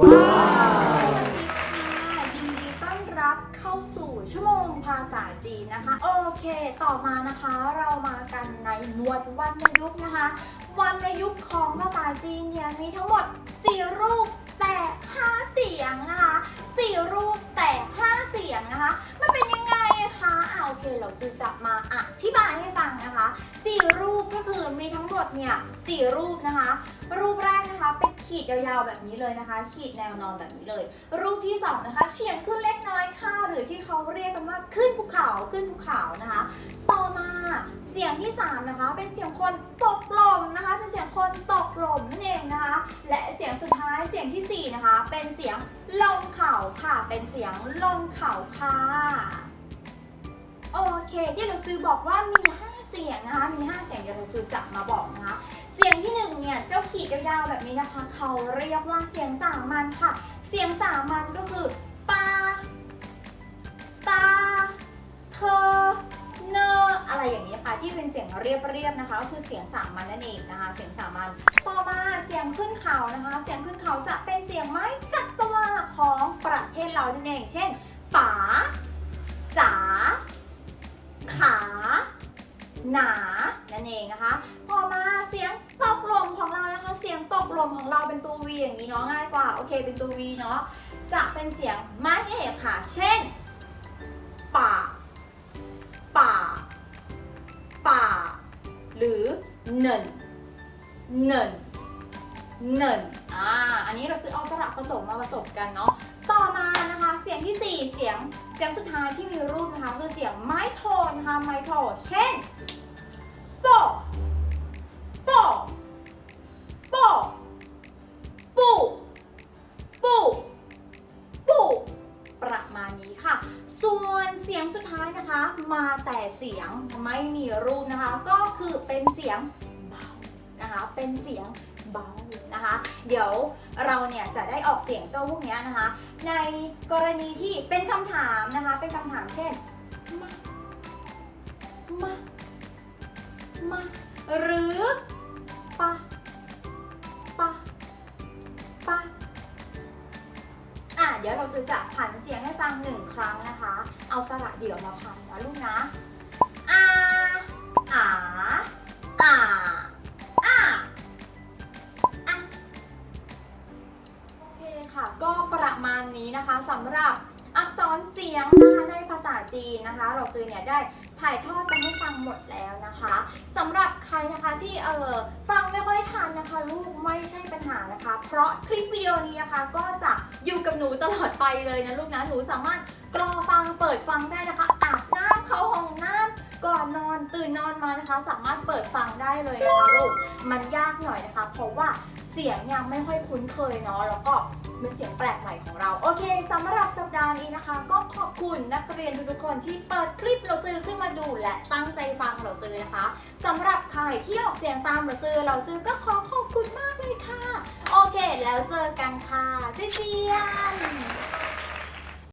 ว้าวสวัสดีค่ะยินดีต้อนรับเข้าสู่ชั่วโมงภาษาจีนนะคะ โอเคต่อมานะคะเรามากันในหมวดวรรณยุกต์นะคะวรรณยุกต์ของภาษาจีนเนี่ยมีทั้งหมด 4 รูปแต่5เสียงนะคะ4รูปแต่5เสียงนะคะมันเป็นยังไงคะอ่าโอเคเราซื้อจะมาอธิบายให้ฟังนะคะ4รูปก็คือมีทั้งหมดเนี่ย4รูปนะคะ รูปแรกนะคะเป็น ขีดยาวๆแบบนี้เลยนะคะ ขีดแนวนอนแบบนี้เลย รูปที่สองนะคะเฉียงขึ้นเล็กน้อยค่ะ หรือที่เขาเรียกกันว่าขึ้นภูเขาขึ้นภูเขานะคะ ต่อมาเสียงที่สามนะคะ เป็นเสียงคนตกลมนะคะ เป็นเสียงคนตกลมนั่นเองนะคะ และเสียงสุดท้ายเสียงที่สี่นะคะ เป็นเสียงลงเข่าค่ะ เป็นเสียงลงเข่าค่ะโอเคที่เราซื้อบอกว่ามี 5 เสียงนะคะ มี 5 เสียงเดี๋ยวเราซื้อจะมาบอกนะคะ เสียงที่หนึ่ง เจ้าขีดยาวๆแบบนี้นะคะ เขาเรียกว่าเสียงสามัญค่ะ เสียงสามัญก็คือปาตาเธอเนออะไรอย่างนี้ค่ะที่เป็นเสียงเรียบๆนะคะก็คือเสียงสามัญนั่นเองนะคะ เสียงสามัญต่อมาเสียงขึ้นเขานะคะ เสียงขึ้นเขาจะเป็นเสียงไม้จัดตัวของประเทศเรานั่นเอง เช่นป๋าจ๋าขา หนานั่นเองนะคะ พอมาเสียงตกลมของเรานะคะ เสียงตกลมของเราเป็นตัววีอย่างนี้เนาะง่ายกว่าโอเคเป็นตัววีเนาะจะเป็นเสียงไม้เอกค่ะ เช่นป่าป่าป่าหรือเนินเนินเนินอ่าอันนี้เราซื้อเอาสระผสมมาผสมกันเนาะต่อมานะคะเสียงที่ 4 เสียงเสียงสุดท้ายที่มีรูปนะคะคือเสียงไม้โทนนะคะไม้โทนเช่น เสียงสุดท้ายนะคะ มาแต่เสียงไม่มีรูปนะคะ ก็คือเป็นเสียงเบานะคะ เป็นเสียงเบานะคะ เดี๋ยวเราเนี่ยจะได้ออกเสียงเจ้าพวกเนี้ยนะคะ ในกรณีที่เป็นคำถามนะคะ เป็นคำถามเช่นมามามาหรือ อะเดี๋ยวเราจะผันเสียงให้ฟังหนึ่งครั้งนะคะ เอาสระเดี่ยวมาพันนะลูกนะอาอาอาอาอาโอเคค่ะ ก็ประมาณนี้นะคะสำหรับอักษรเสียงนะคะในภาษาจีนนะคะ เราซื้อเนี่ยได้ ถ่ายทอดไปให้ฟังหมดแล้วนะคะสำหรับใครนะคะที่เออฟังไม่ค่อยทันนะคะ ลูกไม่ใช่ปัญหานะคะ เพราะคลิปวิดีโอนี้นะคะ ก็จะอยู่กับหนูตลอดไปเลยนะลูกนะหนูสามารถกรอฟังเปิดฟังได้นะคะอาบน้ำเข้าห้องน้ำก่อนนอนตื่นนอนมานะคะ สามารถเปิดฟังได้เลยนะคะลูกมันยากหน่อยนะคะ เพราะว่า เสียงยังไม่ค่อยคุ้นเคยเนาะแล้วก็เป็นเสียงแปลกใหม่ของเรา โอเคสำหรับสัปดาห์นี้นะคะ ก็ขอบคุณนักเรียนทุกๆคนที่เปิดคลิปเราซื้อขึ้นมาดูและตั้งใจฟังเราซื้อนะคะสำหรับใครที่ออกเสียงตามเราซื้อเราซื้อก็ขอขอบคุณมากเลยค่ะ โอเค แล้วเจอกันค่ะเจเจียน